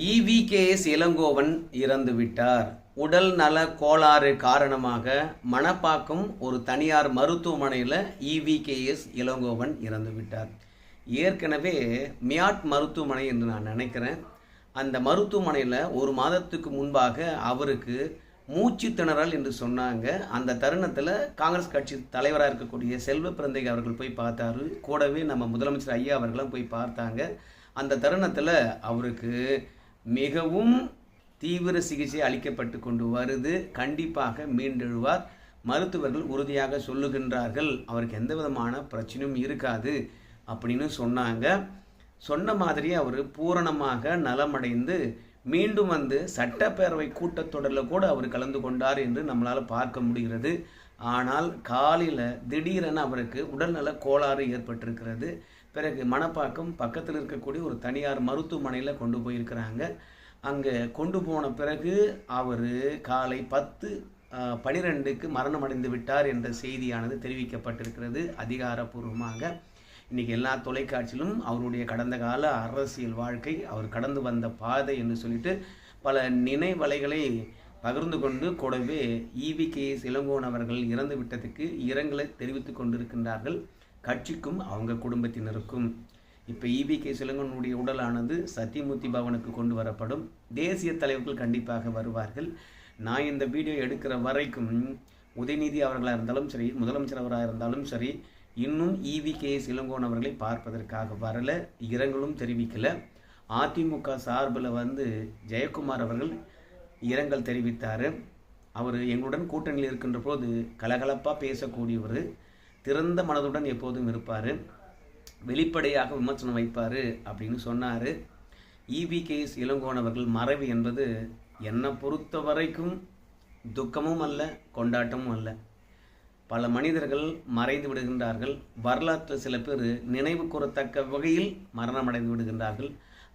EVKS Elangovan இறந்து விட்டார் உடல் நல கோளாறு காரணமாக மணப்பாக்கம் ஒரு தனியார் மருத்துவமனையில் இவிகேஎஸ் இளங்கோவன் இறந்து விட்டார் ஏற்கனவே மியாட் மருத்துவமனை என்று நான் நினைக்கிறேன். அந்த மருத்துவமனையில் ஒரு மாதத்துக்கு முன்பாக அவருக்கு மூச்சு திணறல் என்று சொன்னாங்க. அந்த தருணத்தில் காங்கிரஸ் கட்சி தலைவராக இருக்கக்கூடிய செல்வ பிறந்தை அவர்கள் போய் பார்த்தாரு. கூடவே நம்ம முதலமைச்சர் ஐயா அவர்களும் போய் பார்த்தாங்க. அந்த தருணத்தில் அவருக்கு மிகவும் தீவிர சிகிச்சை அளிக்கப்பட்டு கொண்டு வருது. கண்டிப்பாக மீண்டெழுவார். மருத்துவர்கள் உறுதியாக சொல்லுகின்றார்கள் அவருக்கு எந்த விதமான பிரச்சனையும் இருக்காது அப்படின்னு சொன்னாங்க. சொன்ன மாதிரி அவர் பூரணமாக நலமடைந்து மீண்டும் வந்து சட்டப்பேரவை கூட்டத்தொடரில் கூட அவர் கலந்து கொண்டார் என்று நம்மளால் பார்க்க முடிகிறது. ஆனால் காலையில் திடீரென அவருக்கு உடல்நல கோளாறு ஏற்பட்டிருக்கிறது. பிறகு மணப்பாக்கம் பக்கத்தில் இருக்கக்கூடிய ஒரு தனியார் மருத்துவமனையில் கொண்டு போயிருக்கிறாங்க. அங்கே கொண்டு போன பிறகு அவர் காலை பத்து பனிரெண்டுக்கு மரணம் அடைந்து விட்டார் என்ற செய்தியானது தெரிவிக்கப்பட்டிருக்கிறது அதிகாரப்பூர்வமாக. இன்றைக்கி எல்லா தொலைக்காட்சியிலும் அவருடைய கடந்த கால அரசியல் வாழ்க்கை அவர் கடந்து வந்த பாதை என்று சொல்லிட்டு பல நினைவலைகளை பகிர்ந்து கொண்டு கூடவே ஈவி கே இளங்கோன் அவர்கள் இறந்து விட்டதுக்கு இரங்கலை தெரிவித்து கொண்டிருக்கின்றார்கள். கட்சிக்கும் அவங்க குடும்பத்தினருக்கும். இப்போ இபி கே சிலங்கனுடைய உடலானது சத்தியமூர்த்தி பவனுக்கு கொண்டு வரப்படும். தேசிய தலைவர்கள் கண்டிப்பாக வருவார்கள். நான் இந்த வீடியோ எடுக்கிற வரைக்கும் உதயநிதி அவர்களாக இருந்தாலும் சரி முதலமைச்சர் அவராக இருந்தாலும் சரி இன்னும் இவி கே இளங்கோன் அவர்களை பார்ப்பதற்காக வரல இரங்கலும் தெரிவிக்கல. அதிமுக சார்பில் வந்து ஜெயக்குமார் அவர்கள் இரங்கல் தெரிவித்தார். அவர் எங்களுடன் கூட்டணியில் இருக்கின்ற போது கலகலப்பாக பேசக்கூடியவர். திறந்த மனதுடன் எப்போதும் இருப்பார். வெளிப்படையாக விமர்சனம் வைப்பார் அப்படின்னு சொன்னார். இபி கேஸ் இளங்கோனவர்கள் மறைவு என்பது என்னை பொறுத்த வரைக்கும் துக்கமும் அல்ல கொண்டாட்டமும் அல்ல. பல மனிதர்கள் மறைந்து விடுகின்றார்கள். வரலாற்றில் சில பேர் நினைவு கூறத்தக்க வகையில் மரணம் அடைந்து விடுகின்றார்கள்.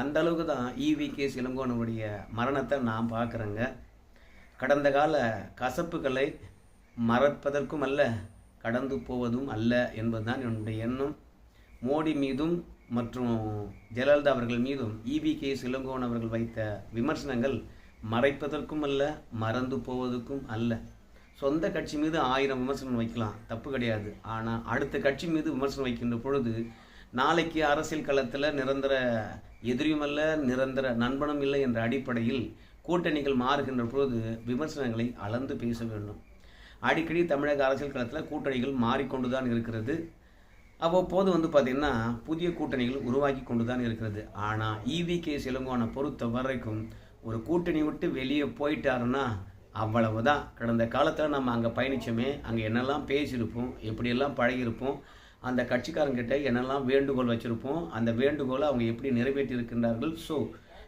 அந்த அளவுக்கு தான் இவி கேஸ் இளங்கோனுடைய மரணத்தை நான் பார்க்குறேங்க. கடந்த கால கசப்புகளை மறப்பதற்கும் அல்ல கடந்து போவதும் அல்ல என்பதுதான் என்னுடைய எண்ணம். மோடி மீதும் மற்றும் ஜெயலலிதா அவர்கள் மீதும் இபி கே இளங்கோவன் அவர்கள் வைத்த விமர்சனங்கள் மறைப்பதற்கும் அல்ல மறந்து போவதற்கும் அல்ல. சொந்த கட்சி மீது ஆயிரம் விமர்சனம் வைக்கலாம் தப்பு கிடையாது. ஆனால் அடுத்த கட்சி மீது விமர்சனம் வைக்கின்ற பொழுது நாளைக்கு அரசியல் களத்தில் நிரந்தர எதிரியும் அல்ல நிரந்தர நண்பனும் இல்லை என்ற அடிப்படையில் கூட்டணிகள் மாறுகின்ற பொழுது விமர்சனங்களை அளந்து பேச வேண்டும். அடிக்கடி தமிழக அரசியல் களத்தில் கூட்டணிகள் மாறிக்கொண்டு தான் இருக்கிறது. அவ்வப்போது வந்து பார்த்திங்கன்னா புதிய கூட்டணிகள் உருவாக்கி கொண்டு தான் இருக்கிறது ஆனால் இவி கே சிலங்கோனை பொறுத்த வரைக்கும் ஒரு கூட்டணி விட்டு வெளியே போயிட்டாருன்னா அவ்வளவு தான் கடந்த காலத்தில் நம்ம அங்கே பயணித்தோமே அங்கே என்னெல்லாம் பேசியிருப்போம் எப்படியெல்லாம் பழகியிருப்போம் அந்த கட்சிக்காரங்கிட்ட என்னெல்லாம் வேண்டுகோள் வச்சுருப்போம் அந்த வேண்டுகோளை அவங்க எப்படி நிறைவேற்றி இருக்கின்றார்கள் ஸோ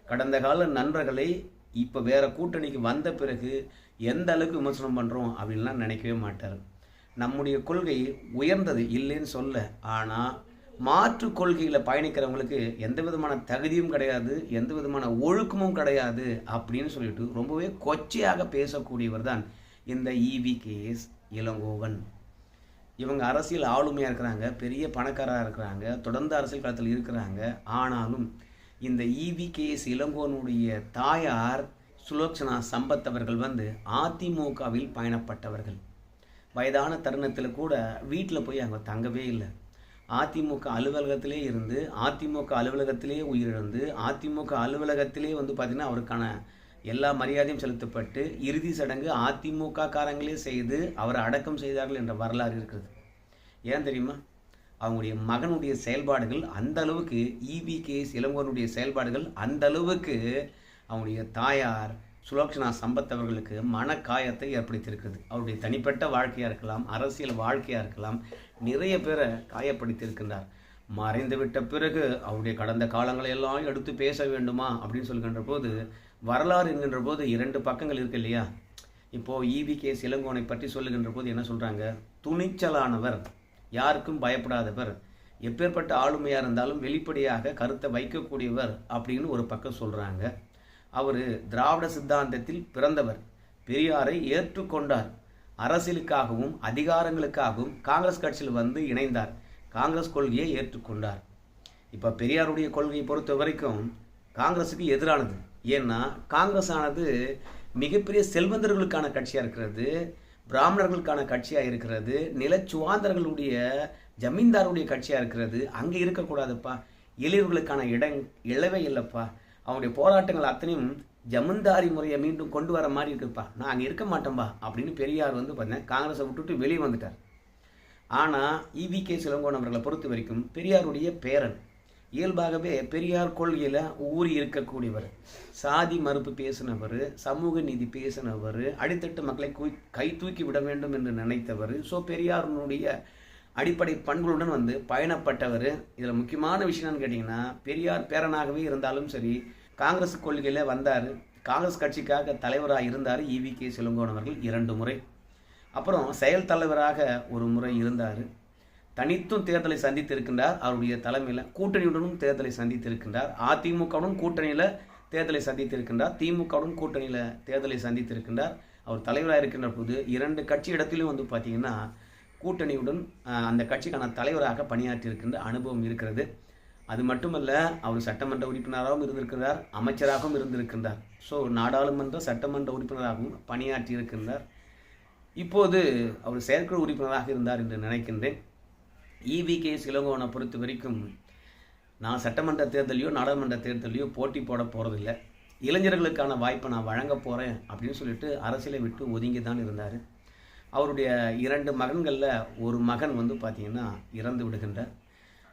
கடந்த கால நண்பர்களை இப்போ வேறு கூட்டணிக்கு வந்த பிறகு எந்த அளவுக்கு விமர்சனம் பண்ணுறோம் அப்படின்லாம் நினைக்கவே மாட்டார். நம்முடைய கொள்கை உயர்ந்தது இல்லைன்னு சொல்ல ஆனால் மாற்று கொள்கையில் பயணிக்கிறவங்களுக்கு எந்த விதமான தகுதியும் கிடையாது எந்த விதமான ஒழுக்கமும் கிடையாது அப்படின்னு சொல்லிட்டு ரொம்பவே கொச்சையாக பேசக்கூடியவர் தான் இந்த இவி கேஎஸ் இளங்கோவன். இவங்க அரசியல் ஆளுமையாக இருக்கிறாங்க பெரிய பணக்காரராக இருக்கிறாங்க தொடர்ந்து அரசியல் களத்தில் இருக்கிறாங்க. ஆனாலும் இந்த இவி கேஎஸ் தாயார் சுலோச்சனா சம்பத் அவர்கள் வந்து அதிமுகவில் பயணப்பட்டவர்கள். வயதான தருணத்தில் கூட வீட்டில் போய் அங்கே தங்கவே இல்லை. அதிமுக அலுவலகத்திலே இருந்து அதிமுக அலுவலகத்திலே உயிரிழந்து அதிமுக அலுவலகத்திலே வந்து பார்த்திங்கன்னா அவருக்கான எல்லா மரியாதையும் செலுத்தப்பட்டு இறுதி சடங்கு அதிமுக காரங்களே செய்து அவரை அடக்கம் செய்தார்கள் என்ற வரலாறு இருக்கிறது. ஏன் தெரியுமா? அவங்களுடைய மகனுடைய செயல்பாடுகள் அந்த அளவுக்கு இவி கேஸ் இளங்கோனுடைய செயல்பாடுகள் அந்த அளவுக்கு அவங்களுடைய தாயார் சுலோக்ஷனா சம்பத் அவர்களுக்கு மன காயத்தை ஏற்படுத்தியிருக்கிறது. அவருடைய தனிப்பட்ட வாழ்க்கையாக இருக்கலாம் அரசியல் வாழ்க்கையாக இருக்கலாம் நிறைய பேரை காயப்படுத்தியிருக்கின்றார். மறைந்து விட்ட பிறகு அவருடைய கடந்த காலங்களை எல்லாம் எடுத்து பேச வேண்டுமா அப்படின்னு சொல்கின்ற போது வரலாறு என்கின்ற போது இரண்டு பக்கங்கள் இருக்கு இல்லையா? இப்போது ஈவி கே இளங்கோனை பற்றி சொல்லுகின்ற போது என்ன சொல்கிறாங்க துணிச்சலானவர் யாருக்கும் பயப்படாதவர் எப்பேற்பட்ட ஆளுமையாக இருந்தாலும் வெளிப்படையாக கருத்தை வைக்கக்கூடியவர் அப்படின்னு ஒரு பக்கம் சொல்கிறாங்க அவர் திராவிட சித்தாந்தத்தில் பிறந்தவர். பெரியாரை ஏற்றுக்கொண்டார். அரசியலுக்காகவும் அதிகாரங்களுக்காகவும் காங்கிரஸ் கட்சியில் வந்து இணைந்தார். காங்கிரஸ் கொள்கையை ஏற்றுக்கொண்டார். இப்போ பெரியாருடைய கொள்கையை பொறுத்த வரைக்கும் காங்கிரஸுக்கு எதிரானது. ஏன்னா காங்கிரஸ் ஆனது மிகப்பெரிய செல்வந்தர்களுக்கான கட்சியாக இருக்கிறது பிராமணர்களுக்கான கட்சியாக இருக்கிறது நிலச்சுவாந்தர்களுடைய ஜமீன்தாருடைய கட்சியாக இருக்கிறது. அங்கே இருக்கக்கூடாதுப்பா. எளியவர்களுக்கான இடம் இழவே இல்லைப்பா. அவனுடைய போராட்டங்கள் அத்தனையும் ஜமீன்தாரி முறையை மீண்டும் கொண்டு வர மாதிரி இருக்குப்பா. நான் அங்கே இருக்க மாட்டேன்பா அப்படின்னு பெரியார் வந்து பார்த்தீங்கன்னா காங்கிரஸை விட்டுட்டு வெளியே வந்துட்டார். ஆனால் இவி கே சிலங்கோன் அவர்களை பொறுத்த வரைக்கும் பெரியாருடைய பேரன். இயல்பாகவே பெரியார் கொள்கையில் ஊறி இருக்கக்கூடியவர். சாதி மறுப்பு பேசினவர் சமூக நீதி பேசினவர் அடித்தட்டு மக்களை கை தூக்கி விட வேண்டும் என்று நினைத்தவர். ஸோ பெரியாருனுடைய அடிப்படை பண்புகளுடன் வந்து பயணப்பட்டவர். இதில் முக்கியமான விஷயம் என்னன்னு கேட்டிங்கன்னா பெரியார் பேரனாகவே இருந்தாலும் சரி காங்கிரஸ் கொள்கையில் வந்தார். காங்கிரஸ் கட்சிக்காக தலைவராக இருந்தார் இவி கே. சிலங்கோன் அவர்கள் இரண்டு முறை. அப்புறம் செயல் தலைவராக ஒரு முறை இருந்தார். தனித்தும் தேர்தலை சந்தித்திருக்கின்றார். அவருடைய தலைமையில் கூட்டணியுடனும் தேர்தலை சந்தித்திருக்கின்றார். அதிமுகவுடன் கூட்டணியில் தேர்தலை சந்தித்திருக்கின்றார். திமுகவுடன் கூட்டணியில் தேர்தலை சந்தித்திருக்கின்றார். அவர் தலைவராக இருக்கின்ற போது இரண்டு கட்சி இடத்திலும் வந்து பார்த்திங்கன்னா கூட்டணியுடன் அந்த கட்சிக்கான தலைவராக பணியாற்றியிருக்கின்ற அனுபவம் இருக்கிறது. அது மட்டுமல்ல அவர் சட்டமன்ற உறுப்பினராகவும் இருந்திருக்கிறார் அமைச்சராகவும் இருந்திருக்கின்றார். ஸோ நாடாளுமன்ற சட்டமன்ற உறுப்பினராகவும் பணியாற்றி இருக்கின்றார் இப்போது அவர் செயற்குழு உறுப்பினராக இருந்தார் என்று நினைக்கின்றேன். இவி கே சிலங்கோனை பொறுத்த வரைக்கும் நான் சட்டமன்ற தேர்தலையோ நாடாளுமன்ற தேர்தலையோ போட்டி போட போகிறதில்ல இளைஞர்களுக்கான வாய்ப்பை நான் வழங்க போகிறேன் அப்படின்னு சொல்லிட்டு அரசியலை விட்டு ஒதுங்கி தான் இருந்தார். அவருடைய இரண்டு மகன்களில் ஒரு மகன் வந்து பார்த்திங்கன்னா இறந்து விடுகின்றார்.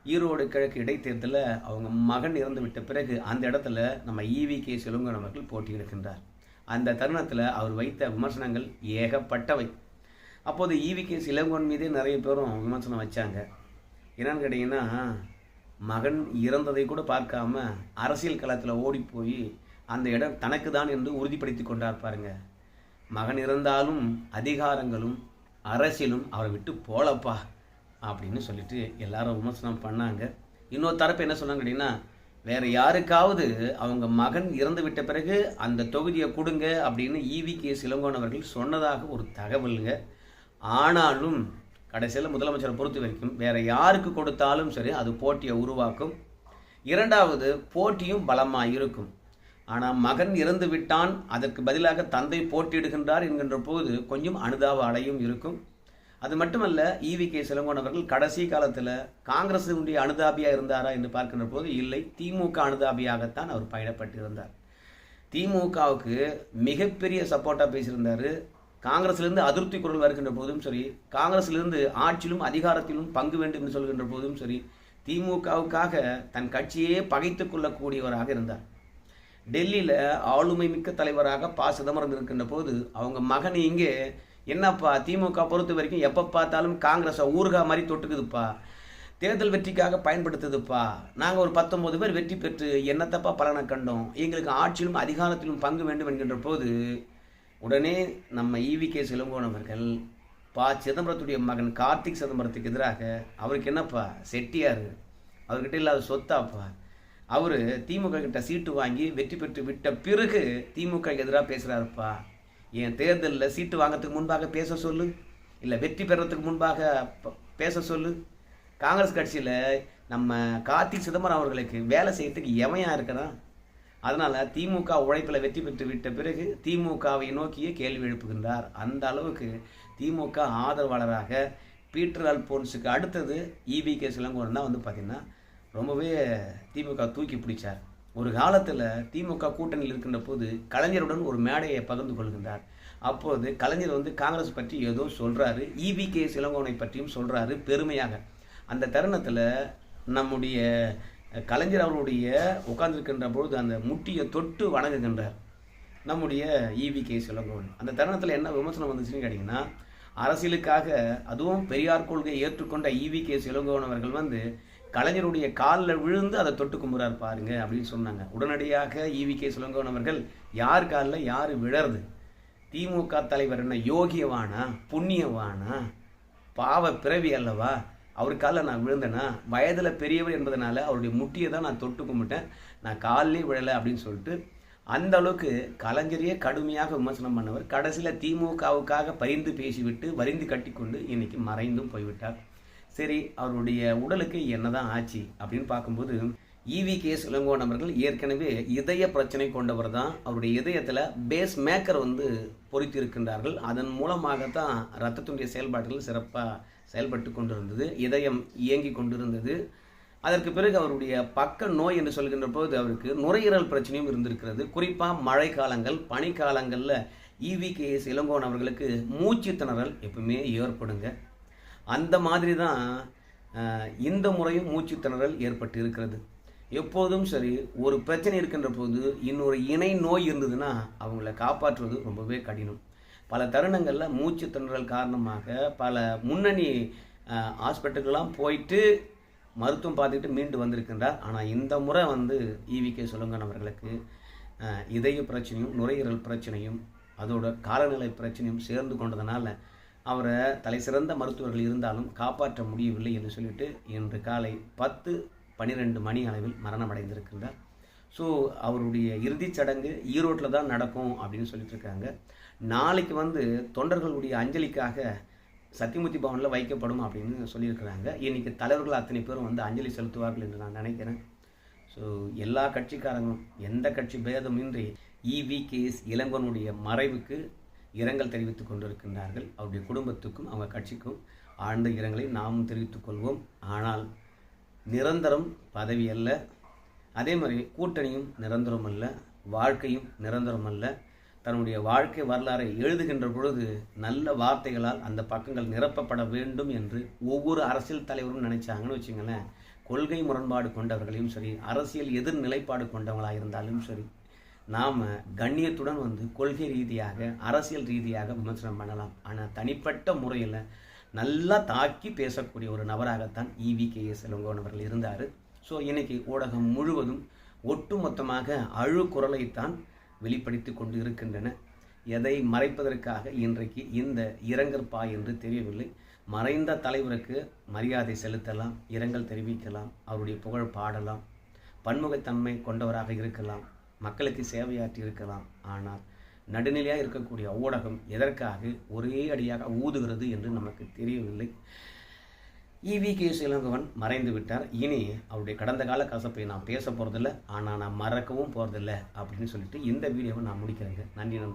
ஈரோடு கிழக்கு இடைத்தேர்தலில் அவங்க மகன் இறந்து விட்ட பிறகு அந்த இடத்துல நம்ம ஈவி கே சிலுங்கன் அவர்கள் போட்டியிடுகின்றார் அந்த தருணத்தில் அவர் வைத்த விமர்சனங்கள் ஏகப்பட்டவை. அப்போது ஈவி கே சிலங்கோன் மீதே நிறைய பேரும் விமர்சனம் வச்சாங்க. என்னன்னு கேட்டிங்கன்னா மகன் இறந்ததை கூட பார்க்காம அரசியல் களத்தில் ஓடி போய் அந்த இடம் தனக்கு தான் என்று உறுதிப்படுத்தி கொண்டார் பாருங்கள் மகன் இருந்தாலும் அதிகாரங்களும் அரசியலும் அவரை விட்டு போலப்பா அப்படின்னு சொல்லிட்டு எல்லாரும் விமர்சனம் பண்ணாங்க. இன்னொரு தரப்பு என்ன சொன்னாங்க அப்படின்னா வேற யாருக்காவது அவங்க மகன் இறந்து விட்ட பிறகு அந்த தொகுதியை கொடுங்க அப்படின்னு ஈவி கே சிலங்கோனவர்கள் சொன்னதாக ஒரு தகவலுங்க. ஆனாலும் கடைசியில் முதலமைச்சரை பொறுத்த வரைக்கும் வேற யாருக்கு கொடுத்தாலும் சரி அது போட்டியை உருவாக்கும். இரண்டாவது போட்டியும் பலமாக இருக்கும். ஆனால் மகன் இறந்து விட்டான் அதற்கு பதிலாக தந்தை போட்டியிடுகின்றார் என்கின்ற போது கொஞ்சம் அனுதாப அலையும் இருக்கும். அது மட்டுமல்ல ஈவி கே சிலங்கோன் அவர்கள் கடைசி காலத்தில் காங்கிரசினுடைய அனுதாபியாக இருந்தாரா என்று பார்க்கின்ற போது இல்லை திமுக அனுதாபியாகத்தான் அவர் பயணப்பட்டிருந்தார். திமுகவுக்கு மிகப்பெரிய சப்போர்ட்டாக பேசியிருந்தார். காங்கிரஸ்லேருந்து அதிருப்தி குரல் வருகின்ற போதும் சரி காங்கிரஸ்லேருந்து ஆட்சியிலும் அதிகாரத்திலும் பங்கு வேண்டும் என்று சொல்கின்ற போதும் சரி திமுகவுக்காக தன் கட்சியே பகைத்து கொள்ளக்கூடியவராக இருந்தார். டெல்லியில் ஆளுமை மிக்க தலைவராக ப. சிதம்பரம் இருக்கின்ற போது அவங்க மகன் இங்கே என்னப்பா திமுக பொறுத்த வரைக்கும் எப்போ பார்த்தாலும் காங்கிரஸை ஊறுகா மாதிரி தொட்டுக்குதுப்பா. தேர்தல் வெற்றிக்காக பயன்படுத்துதுப்பா. நாங்கள் ஒரு பத்தொம்போது பேர் வெற்றி பெற்று என்னத்தப்பா பலனை கண்டோம்? எங்களுக்கு ஆட்சியிலும் அதிகாரத்திலும் பங்கு வேண்டும் என்கின்ற போது உடனே நம்ம ஈவி கே. சிலங்கோன் அவர்கள் பா. சிதம்பரத்துடைய மகன் கார்த்திக் சிதம்பரத்துக்கு எதிராக அவருக்கு என்னப்பா செட்டியார்? அவர்கிட்ட இல்லாத சொத்தாப்பா? அவர் திமுக கிட்ட சீட்டு வாங்கி வெற்றி பெற்று விட்ட பிறகு திமுக எதிராக பேசுகிறாருப்பா என் தேர்தலில் சீட்டு வாங்கிறதுக்கு முன்பாக பேச சொல்லு? இல்லை வெற்றி பெறத்துக்கு முன்பாக பேச சொல்லு? காங்கிரஸ் கட்சியில் நம்ம கார்த்தி சிதம்பரம் அவர்களுக்கு வேலை செய்யறதுக்கு எவையாக இருக்கிறான் அதனால் திமுக உழைப்பில் வெற்றி பெற்று விட்ட பிறகு திமுகவை நோக்கியே கேள்வி எழுப்புகின்றார். அந்த அளவுக்கு திமுக ஆதரவாளராக பீட்டர் அல்போன்ஸுக்கு அடுத்தது இபி கேஸ்லாம் சிலங்கோன் தான் வந்து பார்த்திங்கன்னா ரொம்பவே திமுக தூக்கி பிடிச்சார். ஒரு காலத்தில் திமுக கூட்டணியில் இருக்கின்ற போது கலைஞருடன் ஒரு மேடையை பகிர்ந்து கொள்கின்றார். அப்போது கலைஞர் வந்து காங்கிரஸ் பற்றி ஏதோ சொல்கிறாரு இவி கே சிலங்கோனை பற்றியும் சொல்கிறாரு பெருமையாக. அந்த தருணத்தில் நம்முடைய கலைஞர் அவருடைய உட்கார்ந்துருக்கின்ற பொழுது அந்த முட்டியை தொட்டு வணங்குகின்றார் நம்முடைய இவி கே சிலங்கோன். அந்த தருணத்தில் என்ன விமர்சனம் வந்துச்சுன்னு கேட்டிங்கன்னா அரசியலுக்காக அதுவும் பெரியார் கொள்கையை ஏற்றுக்கொண்ட இவி கே சிலங்கோன் அவர்கள் வந்து கலைஞருடைய காலில் விழுந்து அதை தொட்டு கும்புறாரு பாருங்க அப்படின்னு சொன்னாங்க. உடனடியாக ஈவி கே சிலங்கோன் அவர்கள் யார் காலில் யார் விழறது? திமுக தலைவர் என்ன யோகியவானா புண்ணியவானா? பாவ பிறவி அல்லவா? அவர் காலில் நான் விழுந்தேனா? வயதில் பெரியவர் என்பதனால அவருடைய முட்டியை தான் நான் தொட்டு கும்பிட்டேன். நான் காலிலே விழலை அப்படின்னு சொல்லிட்டு அந்த அளவுக்கு கலைஞரையே கடுமையாக விமர்சனம் பண்ணவர். கடைசியில் திமுகவுக்காக பரிந்து பேசிவிட்டு வரிந்து கட்டிக்கொண்டு இன்னைக்கு மறைந்தும் போய்விட்டார். சரி அவருடைய உடலுக்கு என்னதான் ஆச்சு அப்படின்னு பார்க்கும்போது இவி கே இளங்கோவன் அவர்கள் ஏற்கனவே இதய பிரச்சனை கொண்டவர் தான். அவருடைய இதயத்தில் பேஸ் மேக்கர் வந்து பொறித்து இருக்கின்றார்கள் அதன் மூலமாகத்தான் ரத்தத்தினுடைய செயல்பாடுகள் சிறப்பாக செயல்பட்டு கொண்டிருந்தது. இதயம் இயங்கி கொண்டிருந்தது. அதற்கு பிறகு அவருடைய பக்க நோய் என்று சொல்கின்ற போது அவருக்கு நுரையீரல் பிரச்சனையும் இருந்திருக்கிறது. குறிப்பாக மழை காலங்கள் பனிக்காலங்களில் எஸ் இளங்கோன் அவர்களுக்கு மூச்சு திணறல் எப்பவுமே ஏற்படுங்க. அந்த மாதிரி தான் இந்த முறையும் மூச்சு திணறல் ஏற்பட்டு இருக்கிறது எப்போதும் சரி ஒரு பிரச்சனை இருக்கின்ற போது இன்னொரு இணை நோய் இருந்ததுன்னா அவங்கள காப்பாற்றுவது ரொம்பவே கடினம். பல தருணங்களில் மூச்சு திணறல் காரணமாக பல முன்னணி ஹாஸ்பிட்டலுக்கெல்லாம் போயிட்டு மருத்துவம் பார்த்துக்கிட்டு மீண்டு வந்திருக்கின்றார். ஆனால் இந்த முறை வந்து ஈவிகே சுலங்கன் அவர்களுக்கு இதய பிரச்சனையும் நுரையீரல் பிரச்சனையும் அதோட காலநிலை பிரச்சனையும் சேர்ந்து கொண்டதுனால அவரை தலை சிறந்த மருத்துவர்கள் இருந்தாலும் காப்பாற்ற முடியவில்லை என்று சொல்லிட்டு இன்று காலை பத்து பன்னிரெண்டு மணி அளவில் மரணம் அடைந்திருக்கின்றார் ஸோ அவருடைய இறுதிச் சடங்கு ஈரோட்டில் தான் நடக்கும் அப்படின்னு சொல்லிட்டு இருக்காங்க. நாளைக்கு வந்து தொண்டர்களுடைய அஞ்சலிக்காக சத்தியமூர்த்தி பவனில் வைக்கப்படும் அப்படின்னு சொல்லியிருக்கிறாங்க. இன்றைக்கி தலைவர்கள் அத்தனை பேரும் வந்து அஞ்சலி செலுத்துவார்கள் என்று நான் நினைக்கிறேன். ஸோ எல்லா கட்சிக்காரங்களும் எந்த கட்சி பேதமின்றி இவி கேஸ் இளங்கோனுடைய மறைவுக்கு இரங்கல் தெரிவித்துக் கொண்டிருக்கின்றார்கள். அவருடைய குடும்பத்துக்கும் அவங்க கட்சிக்கும் ஆழ்ந்த இரங்கலை நாமும் தெரிவித்துக் கொள்வோம். ஆனால் நிரந்தரம் பதவி அல்ல. அதே மாதிரி கூட்டணியும் நிரந்தரம் அல்ல. வாழ்க்கையும் நிரந்தரம் அல்ல. தன்னுடைய வாழ்க்கை வரலாறை எழுதுகின்ற பொழுது நல்ல வார்த்தைகளால் அந்த பக்கங்கள் நிரப்பப்பட வேண்டும் என்று ஒவ்வொரு அரசியல் தலைவரும் நினைச்சாங்கன்னு வச்சுங்களேன் கொள்கை முரண்பாடு கொண்டவர்களையும் சரி அரசியல் எதிர் நிலைப்பாடு கொண்டவங்களாக இருந்தாலும் சரி நாம் கண்ணியத்துடன் வந்து கொள்கை ரீதியாக அரசியல் ரீதியாக விமர்சனம் பண்ணலாம். ஆனால் தனிப்பட்ட முறையில் நல்லா தாக்கி பேசக்கூடிய ஒரு நபராகத்தான் இவி கே எஸ் அவர்கள் இருந்தார். ஸோ இன்னைக்கு ஊடகம் முழுவதும் ஒட்டுமொத்தமாக அழு குரலைத்தான் வெளிப்படுத்தி கொண்டு இருக்கின்றன. எதை மறைப்பதற்காக இன்றைக்கு இந்த இரங்கற்பா என்று தெரியவில்லை. மறைந்த தலைவருக்கு மரியாதை செலுத்தலாம் இரங்கல் தெரிவிக்கலாம் அவருடைய புகழ் பாடலாம் பன்முகத்தன்மை கொண்டவராக இருக்கலாம். மக்களுக்கு சேவையாற்றி இருக்கலாம். ஆனால் நடுநிலையாக இருக்கக்கூடிய ஊடகம் எதற்காக ஒரே அடியாக ஊதுகிறது என்று நமக்கு தெரியவில்லை. E V K. இளங்கவன் மறைந்து விட்டார். இனி அவருடைய கடந்த கால கசப்பை நான் பேச போகிறதில்ல ஆனால் நான் மறக்கவும் போகிறதில்ல அப்படின்னு சொல்லிட்டு இந்த வீடியோவை நான் முடிக்கிறேங்க. நன்றி நன்றி.